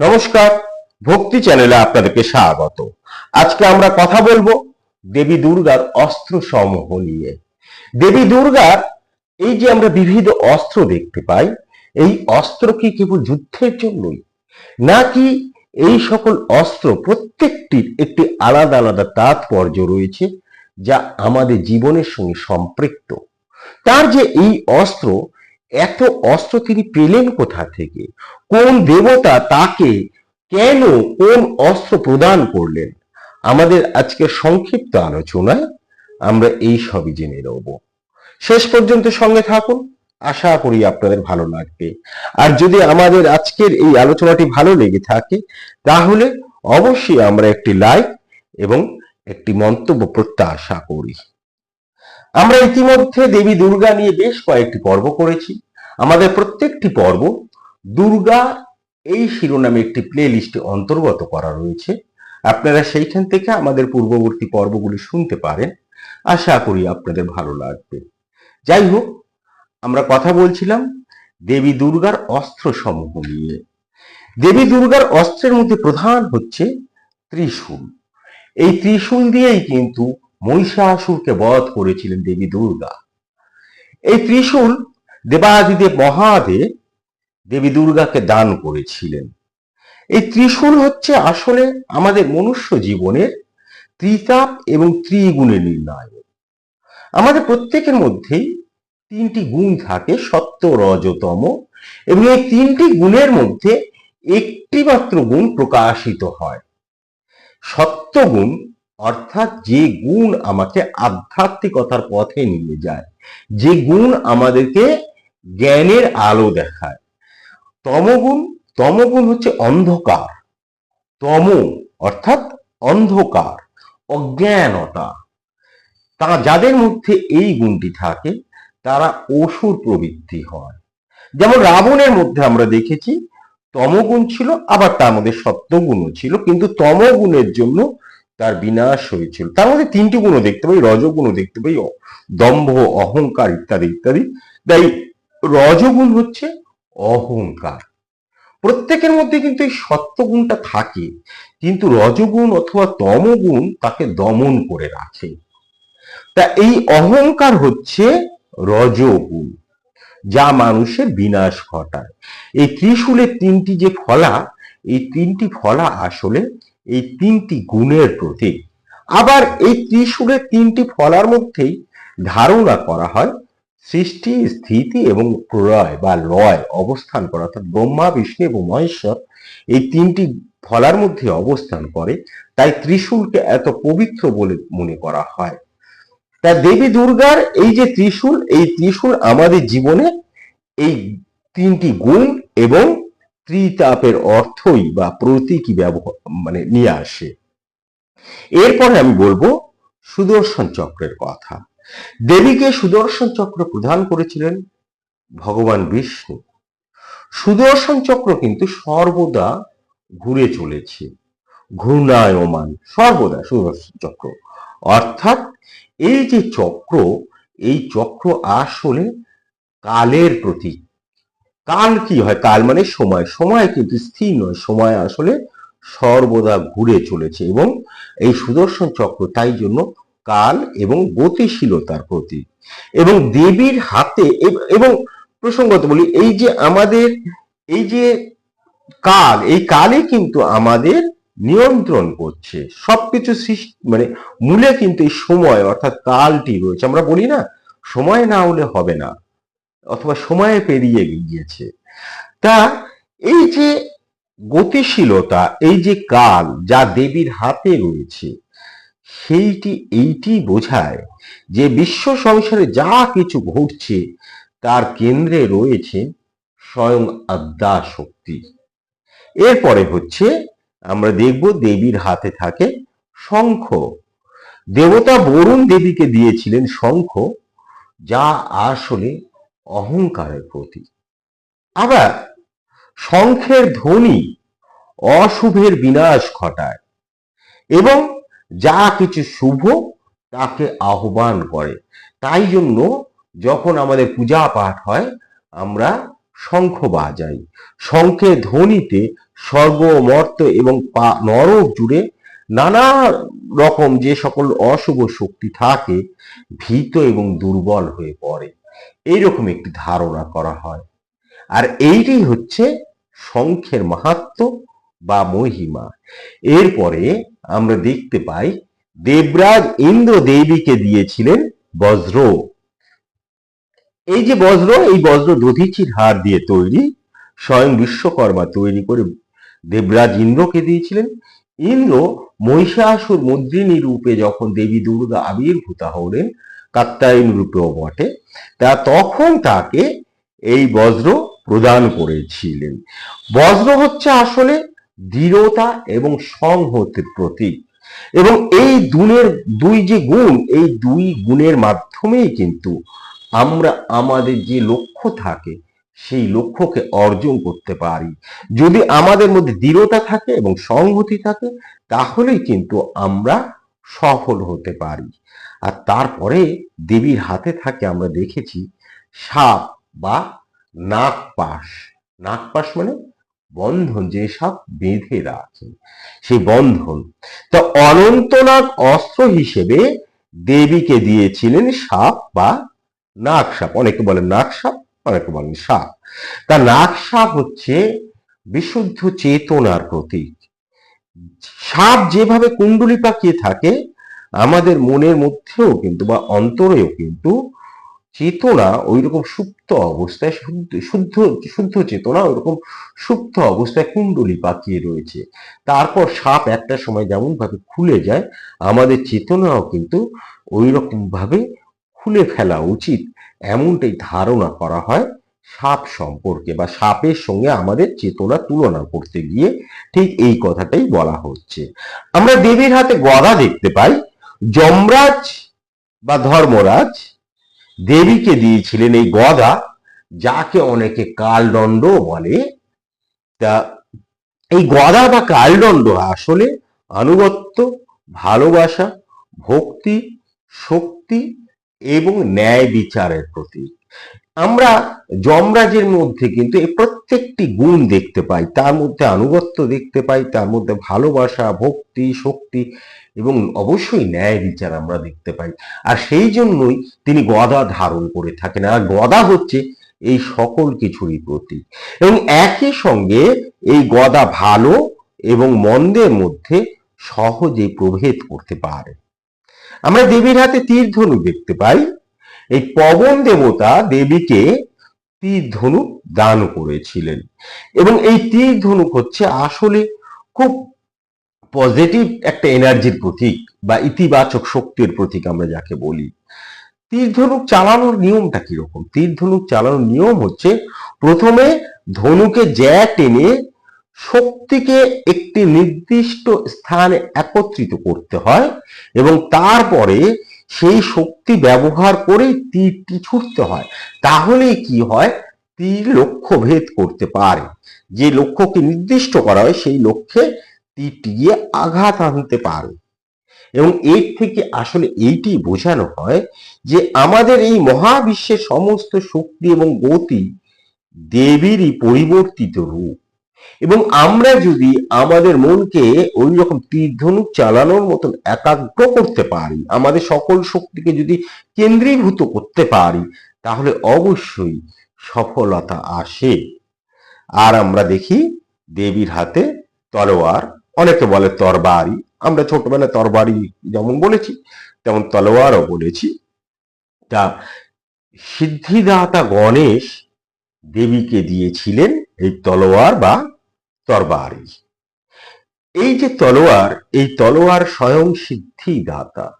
নমস্কার, ভক্তি চ্যানেলে আপনাদেরকে স্বাগত। আজকে আমরা কথা বলব দেবী দুর্গার অস্ত্র সমূহ নিয়ে। দেবী দুর্গার এই যে আমরা বিবিধ অস্ত্র দেখতে পাই, এই অস্ত্র কি কেবল যুদ্ধের জন্যই? নাকি এই সকল অস্ত্র প্রত্যেকটির একটি আলাদা আলাদা তাৎপর্য রয়েছে, যা আমাদের জীবনের সঙ্গে সম্পৃক্ত? তার যে এই অস্ত্র এত অস্ত্র তিনি পেলেন কোথা থেকে? কোন দেবতা তাকে কেন কোন অস্ত্র প্রদান করলেন? আমাদের আজকের সংক্ষিপ্ত আলোচনায় আমরা এই সবই জেনে নেব। শেষ পর্যন্ত সঙ্গে থাকুন। আশা করি আপনাদের ভালো লাগবে। আর যদি আমাদের আজকের এই আলোচনাটি ভালো লেগে থাকে, তাহলে অবশ্যই আমরা একটি লাইক এবং একটি মন্তব্য প্রত্যাশা করি। আমরা ইতিমধ্যে দেবী দুর্গা নিয়ে বেশ কয়েকটি পর্ব করেছি। আমাদের প্রত্যেকটি পর্ব দুর্গা এই শিরোনামে একটি প্লে লিস্টে অন্তর্গত করা রয়েছে। আপনারা সেইখান থেকে আমাদের পূর্ববর্তী পর্বগুলি শুনতে পারেন। আশা করি আপনাদের ভালো লাগবে। যাই হোক, আমরা কথা বলছিলাম দেবী দুর্গার অস্ত্র সমূহ নিয়ে। দেবী দুর্গার অস্ত্রের মধ্যে প্রধান হচ্ছে ত্রিশূল। এই ত্রিশূল দিয়েই কিন্তু মহিষাসুরকে বধ করেছিলেন দেবী দুর্গা। এই ত্রিশূল দেবাদিদেব মহাদেব দেবী দুর্গাকে দান করেছিলেন। এই ত্রিশূল হচ্ছে আসলে আমাদের মনুষ্য জীবনের ত্রিতাপ এবং ত্রিগুণের নির্ণয়। আমাদের প্রত্যেকের মধ্যেই তিনটি গুণ থাকে সত্য রজতম এবং এই তিনটি গুণের মধ্যে একটি মাত্র গুণ প্রকাশিত হয়। সত্য গুণ অর্থাৎ যে গুণ আমাকে আধ্যাত্মিকতার পথে নিয়ে যায়, যে গুণ আমাদেরকে জ্ঞানের আলো দেখায়। তমগুণ তমগুণ হচ্ছে অন্ধকার। তম অর্থাৎ অন্ধকার, অজ্ঞানতা। তা যাদের মধ্যে এই গুণটি থাকে, তারা অসুর প্রবৃত্তি হয়। যেমন রাবণের মধ্যে আমরা দেখেছি, তমগুণ ছিল, আবার তার মধ্যে সত্যগুণও ছিল, কিন্তু তমগুণের জন্য তার বিনাশ হয়েছিল। তার মধ্যে তিনটি গুণও দেখতে পাই, রজগুণও দেখতে পাই দম্ভ, অহংকার ইত্যাদি ইত্যাদি। তাই রজগুণ হচ্ছে অহংকার। প্রত্যেকের মধ্যে কিন্তু এই সত্যগুণটা থাকে, কিন্তু রজগুণ অথবা তমগুণ তাকে দমন করে রাখে। তা এই অহংকার হচ্ছে রজগুণ, যা মানুষের বিনাশ ঘটায়। এই ত্রিশূলের তিনটি যে ফলা, এই তিনটি ফলা আসলে এই তিনটি গুণের প্রতীক। আবার এই ত্রিশূলের তিনটি ফলার মধ্যেই ধারণা করা হয়, সৃষ্টি, স্থিতি এবং প্রলয় বা লয়, অবস্থান করা। অর্থাৎ ব্রহ্মা, বিষ্ণু এবং মহেশ্বর এই তিনটি ফলার মধ্যে অবস্থান করে। তাই ত্রিশূলকে এত পবিত্র বলে মনে করা হয়। তা দেবী দুর্গার এই যে ত্রিশূল, এই ত্রিশূল আমাদের জীবনে এই তিনটি গুণ এবং ত্রিতাপের অর্থই বা প্রতীকী ব্যবহার মানে নিয়ে আসে। এরপরে আমি বলব সুদর্শন চক্রের কথা। দেবীকে সুদর্শন চক্র প্রদান করেছিলেন ভগবান বিষ্ণু। সুদর্শন চক্র কিন্তু সর্বদা ঘুরে চলেছে। ঘূর্ণায়মান, সর্বদা সুদর্শন চক্র। অর্থাৎ এই যে চক্র, এই চক্র আসলে কালের প্রতীক। কাল কি হয়? কাল মানে সময়। সময় কিন্তু স্থির নয়। সময় আসলে সর্বদা ঘুরে চলেছে এবং এই সুদর্শন চক্র তাই জন্য কাল এবং গতিশীলতার প্রতীক। এবং দেবীর হাতে এবং প্রসঙ্গত বলি, এই যে আমাদের, এই যে কাল, এই কালে কিন্তু আমাদের নিয়ন্ত্রণ করছে। সবকিছু সৃষ্টি মানে মূলে কিন্তু এই সময়, অর্থাৎ কালটি রয়েছে। আমরা বলি না, সময় না হলে হবে না। অথবা সময়ে পেরিয়ে গিয়েছে। তা এই যে গতিশীলতা, এই যে কাল যা দেবীর হাতে রয়েছে, সেইটি, এইটি বোঝায় যে বিশ্ব সংসারে যা কিছু ঘটছে, তার কেন্দ্রে রয়েছে স্বয়ং আদ্যা শক্তি এরপরে হচ্ছে আমরা দেখব দেবীর হাতে থাকে শঙ্খ। দেবতা বরুণ দেবীকে দিয়েছিলেন শঙ্খ, যা আসলে অহংকারের প্রতীক আবার শঙ্খের ধ্বনি অশুভের বিনাশ ঘটায় এবং যা কিছু শুভ তাকে আহ্বান করে। তাই জন্য যখন আমাদের পূজা পাঠ হয়, আমরা শঙ্খ বাজাই। শঙ্খের ধ্বনিতে স্বর্গ, মর্ত এবং নরক জুড়ে নানা রকম যে সকল অশুভ শক্তি থাকে, ভীত এবং দুর্বল হয়ে পড়ে। এইরকম একটি ধারণা করা হয়। আর এইটি হচ্ছে শঙ্খের মাহাত্ম বা মহিমা। এরপরে আমরা দেখতে পাই, দেবরাজ ইন্দ্র দেবীকে দিয়েছিলেন বজ্র। এই যে বজ্র, এই বজ্র দধিচির হার দিয়ে তৈরি, স্বয়ং বিশ্বকর্মা তৈরি করে দেবরাজ ইন্দ্রকে দিয়েছিলেন। ইন্দ্র মহিষাসুর মদ্রিনী রূপে যখন দেবী দুর্গা আবির্ভূতা হলেন কাত্তায়ন রূপেও বটে। তা তখন তাকে এই বজ্র প্রদান করেছিলেন। বজ্র হচ্ছে আসলে দৃঢ়তা এবং সংহতির প্রতীক। এবং এই দুনের দুই যে গুণ, এই দুই গুণের মাধ্যমেই কিন্তু আমরা আমাদের যে লক্ষ্য থাকে, সেই লক্ষ্যকে অর্জন করতে পারি। যদি আমাদের মধ্যে দৃঢ়তা থাকে এবং সংহতি থাকে, তাহলেই কিন্তু আমরা সফল হতে পারি। আর তারপরে দেবীর হাতে থাকে আমরা দেখেছি সাপ বা নাগপাশ। নাগপাশ মানে বন্ধন, যে সাপ বেঁধে রাখে, সেই বন্ধন। তো অনন্তনাগ অস্ত্র হিসেবে দেবীকে দিয়েছিলেন সাপ বা নাগ সাপ। অনেকে বলেন নাগ সাপ, অনেকে বলেন সাপ। তা নাগ সাপ হচ্ছে বিশুদ্ধ চেতনার প্রতীক। সাপ যেভাবে কুণ্ডলি পাকিয়ে থাকে, আমাদের মনের মধ্যেও কিন্তু বা অন্তরেও কিন্তু চেতনা ওই রকম সুপ্ত অবস্থায়, শুদ্ধ শুদ্ধ চেতনা ওইরকম সুপ্ত অবস্থায় কুণ্ডলি পাকিয়ে রয়েছে। তারপর সাপ একটা সময় যেমন ভাবে খুলে যায়, আমাদের চেতনাও কিন্তু ওই রকম ভাবে খুলে ফেলা উচিত। এমনটাই ধারণা করা হয়। সাপ সম্পর্কে বা সাপের সঙ্গে আমাদের চেতনা তুলনা করতে গিয়ে ঠিক এই কথাটাই বলা হচ্ছে। আমরা দেবীর হাতে গদা দেখতে পাই। যমরাজ বা ধর্মরাজ দেবীকে দিয়েছিলেন এই গদা, যাকে অনেকে কালদণ্ড বলে। তা এই গদা বা কালদণ্ড আসলে আনুগত্য, ভালোবাসা, ভক্তি, শক্তি এবং ন্যায় বিচারের প্রতীক। আমরা যমরাজের মধ্যে কিন্তু এই প্রত্যেকটি গুণ দেখতে পাই। তার মধ্যে আনুগত্য দেখতে পাই, তার মধ্যে ভালোবাসা, ভক্তি, শক্তি এবং অবশ্যই ন্যায় বিচার আমরা দেখতে পাই। আর সেই জন্যই তিনি গদা ধারণ করে থাকেন। আর গদা হচ্ছে এই সকল কিছুরই প্রতীক। এবং একই সঙ্গে এই গদা ভালো এবং মন্দের মধ্যে সহজে প্রভেদ করতে পারে। আমরা দেবীর হাতে তীর ধনুক দেখতে পাই। এই পবন দেবতা দেবীকে তীর দান করেছিলেন। এবং এই তীর ধনুক হচ্ছে আসলে খুব পজিটিভ একটা এনার্জির প্রতীক বা ইতিবাচক শক্তির প্রতীক আমরা যাকে বলি। তীর ধনুক চালানোর নিয়মটা কীরকম? তীর ধনুক চালানোর নিয়ম হচ্ছে প্রথমে ধনুকে জ্যা টেনে শক্তিকে একটি নির্দিষ্ট স্থানে একত্রিত করতে হয় এবং তারপরে সেই শক্তি ব্যবহার করে তীরটি ছুটতে হয়। তাহলে কি হয়? তীর লক্ষ্য ভেদ করতে পারে। যে লক্ষ্যকে নির্দিষ্ট করা হয়, সেই লক্ষ্যে তীরটি গিয়ে আঘাত আনতে পারে। এবং এর থেকে আসলে এইটি বোঝানো হয় যে আমাদের এই মহাবিশ্বের সমস্ত শক্তি এবং গতি দেবীরই পরিবর্তিত রূপ। এবং আমরা যদি আমাদের মনকে ওই রকম তীর ধনুক চালানোর মতন একাগ্র করতে পারি, আমাদের সকল শক্তিকে যদি কেন্দ্রীভূত করতে পারি, তাহলে অবশ্যই সফলতা আসে। আর আমরা দেখি দেবীর হাতে তলোয়ার, অনেকে বলে তরবারি, আমরা ছোটবেলায় তরবারি যেমন বলেছি, তেমন তলোয়ারও বলেছি। তা সিদ্ধিদাতা গণেশ দেবীকে দিয়েছিলেন এই তলোয়ার বা তরবারি। এই যে তলোয়ার, এই তলোয়ার স্বয়ং সিদ্ধিদাতা।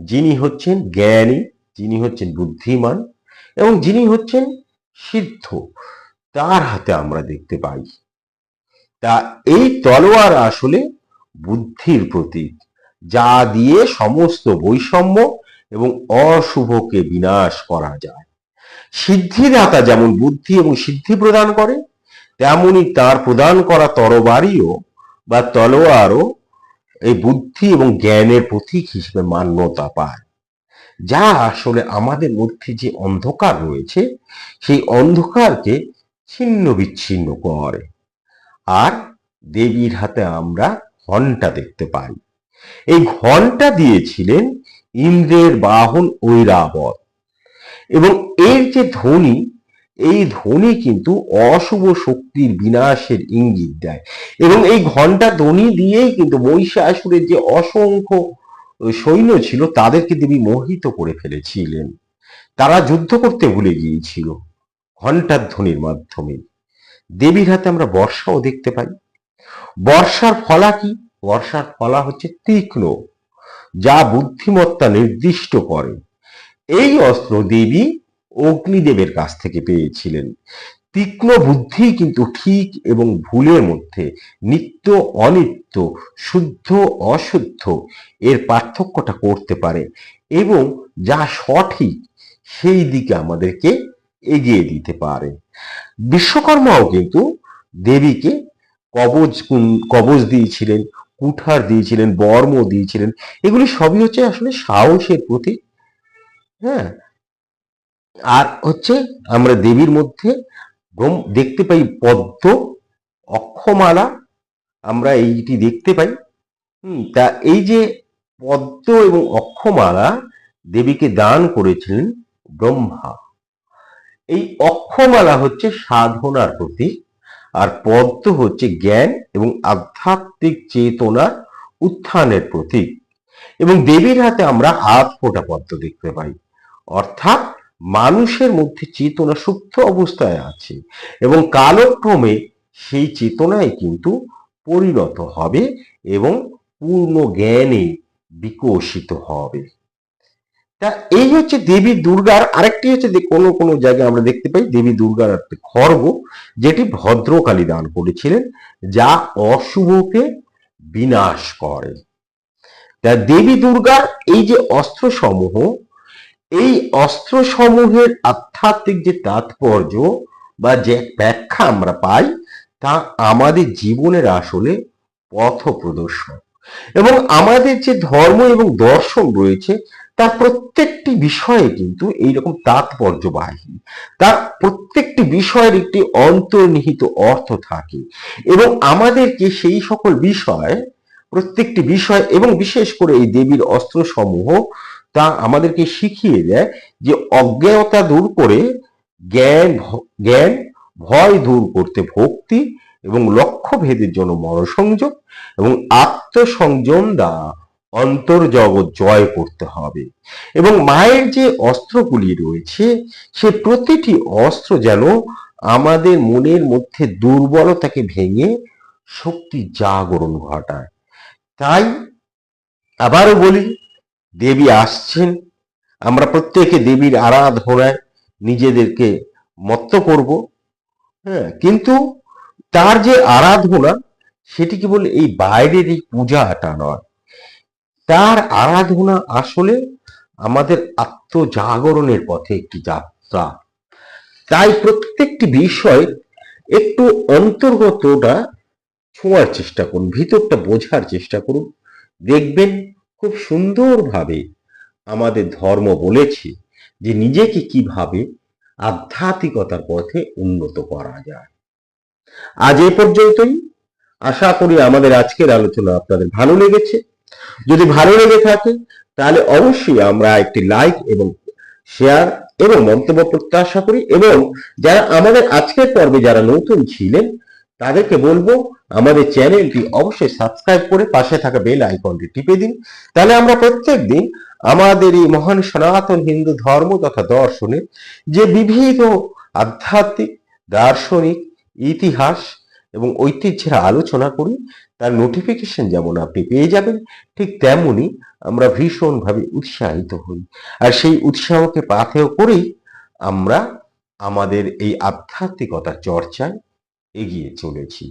যিনি হচ্ছেন জ্ঞানী, যিনি হচ্ছেন বুদ্ধিমান এবং যিনি হচ্ছেন সিদ্ধ। তার হাতে আমরা দেখতে পাই। তা এই তলোয়ার আসলে বুদ্ধির প্রতীক, যা দিয়ে সমস্ত বৈষম্য এবং অশুভকে বিনাশ করা যায়। সিদ্ধিদাতা যেমন বুদ্ধি এবং সিদ্ধি প্রদান করে তেমনি তার প্রদান করা তরবারিও বা তলোয়ারও এই বুদ্ধি এবং জ্ঞানের প্রতীক হিসেবে মান্যতা পায়। যা আসলে আমাদের মধ্যে যে অন্ধকার রয়েছে, সেই অন্ধকারকে ছিন্ন বিচ্ছিন্ন করে। আর দেবীর হাতে আমরা ঘণ্টা দেখতে পাই। এই ঘণ্টা দিয়েছিলেন ইন্দ্রের বাহন ঐরাবত। এবং এর যে ধ্বনি এই ধ্বনি কিন্তু অশুভ শক্তির বিনাশের ইঙ্গিত দেয়। এবং এই ঘণ্টা ধ্বনি দিয়েই কিন্তু মহিষাসুরের যে অসংখ্য সৈন্য ছিল, তাদেরকে দেবী মোহিত করে ফেলেছিলেন। তারা যুদ্ধ করতে ভুলে গিয়েছিল ঘণ্টার ধ্বনির মাধ্যমে। দেবীর হাতে আমরা বর্ষাও দেখতে পাই। বর্ষার ফলা কি? বর্ষার ফলা হচ্ছে তীক্ষ্ণ, যা বুদ্ধিমত্তা নির্দিষ্ট করে। এই অস্ত্র দেবী অগ্নিদেবের কাছ থেকে পেয়েছিলেন। তীক্ষ্ণ বুদ্ধি কিন্তু ঠিক এবং ভুলের মধ্যে নিত্য অনিত্য, শুদ্ধ, অশুদ্ধ এর পার্থক্যটা করতে পারে এবং যা সঠিক সেই দিকে আমাদেরকে এগিয়ে দিতে পারে। বিশ্বকর্মাও কিন্তু দেবীকে কবজ কবজ দিয়েছিলেন, কুঠার দিয়েছিলেন, বর্ম দিয়েছিলেন। এগুলি সবই হচ্ছে আসলে সাহসের প্রতীক। হ্যাঁ? আর হচ্ছে আমরা দেবীর মধ্যে দেখতে পাই পদ্ম, অক্ষমালা, আমরা এইটি দেখতে পাই। তা এই যে পদ্ম এবং অক্ষমালা দেবীকে দান করেছিলেন ব্রহ্মা, এই অক্ষমালা হচ্ছে সাধনার প্রতীক, আর পদ্ম হচ্ছে জ্ঞান এবং আধ্যাত্মিক চেতনার উত্থানের প্রতীক। এবং দেবীর হাতে আমরা হাত ফোটা পদ্ম দেখতে পাই, অর্থাৎ মানুষের মধ্যে চেতনা সুপ্ত অবস্থায় আছে এবং কালক্রমে সেই চেতনায় কিন্তু পরিণত হবে এবং পূর্ণ জ্ঞানে বিকশিত হবে। তা এই হচ্ছে দেবী দুর্গার আরেকটি হচ্ছে যে কোনো কোনো জায়গায় আমরা দেখতে পাই দেবী দুর্গার একটি খর্গ যেটি ভদ্রকালী দান করেছিলেন যা অশুভকে বিনাশ করে। তা দেবী দুর্গার এই যে অস্ত্র সমূহ এই অস্ত্র সমূহের আধ্যাত্মিক যে তাৎপর্য বা যে ব্যাখ্যা আমরা পাই, তা আমাদের জীবনের আসলে পথ প্রদর্শক এবং আমাদের যে ধর্ম এবং দর্শন রয়েছে তার প্রত্যেকটি বিষয়ে কিন্তু এইরকম তাৎপর্যবাহী। তার প্রত্যেকটি বিষয়ের একটি অন্তর্নিহিত অর্থ থাকে। এবং আমাদেরকে সেই সকল বিষয়, প্রত্যেকটি বিষয় এবং বিশেষ করে এই দেবীর অস্ত্রসমূহ সমূহ তা আমাদেরকে শিখিয়ে দেয় যে অজ্ঞানতা দূর করে জ্ঞান জ্ঞান ভয় দূর করতে ভক্তি এবং লক্ষ্য ভেদের জন্য মনোসংযোগ এবং আত্মসংযম দ্বারা অন্তর্জগৎ জয় করতে হবে। এবং মায়ের যে অস্ত্রগুলি রয়েছে, সে প্রতিটি অস্ত্র যেন আমাদের মনের মধ্যে দুর্বলতাকে ভেঙে শক্তি জাগরণ ঘটায়। তাই আবারও বলি দেবী আসছেন। আমরা প্রত্যেকে দেবীর আরাধনায় নিজেদেরকে মত্ত করব। হ্যাঁ কিন্তু তার যে আরাধনা, সেটি কেবল এই বাইরের এই পূজাটা নয়। তার আরাধনা আসলে আমাদের আত্মজাগরণের পথে একটি যাত্রা। তাই প্রত্যেকটি বিষয় একটু অন্তর্গতটা ছোঁয়ার চেষ্টা করুন, ভিতরটা বোঝার চেষ্টা করুন। দেখবেন খুব সুন্দরভাবে আমাদের ধর্ম বলেছে যে নিজেকে কীভাবে আধ্যাত্মিকতার পথে উন্নত করা যায়। আজ এ পর্যন্তই। আশা করি আমাদের আজকের আলোচনা আপনাদের ভালো লেগেছে। যদি ভালো লেগে থাকে, তাহলে অবশ্যই আমরা একটি লাইক এবং শেয়ার এবং মন্তব্য প্রত্যাশা করি এবং যারা আমাদের আজকের পর্বে যারা নতুন ছিলেন, তাদেরকে বলব আমাদের চ্যানেলটি অবশ্যই সাবস্ক্রাইব করে পাশে থাকা বেল আইকনটি টিপে দিন। তাহলে আমরা প্রত্যেক দিন আমাদের এই মহান সনাতন হিন্দু ধর্ম তথা দর্শনের যে বিবিধ আধ্যাত্মিক, দার্শনিক, ইতিহাস এবং ঐতিহ্যের আলোচনা করি, তার নোটিফিকেশন যেমন আপনি পেয়ে যাবেন, ঠিক তেমনি আমরা ভীষণভাবে উৎসাহিত হই। আর সেই উৎসাহকে পাথেয় করেই আমরা আমাদের এই আধ্যাত্মিকতার চর্চায় এগিয়ে চলেছি।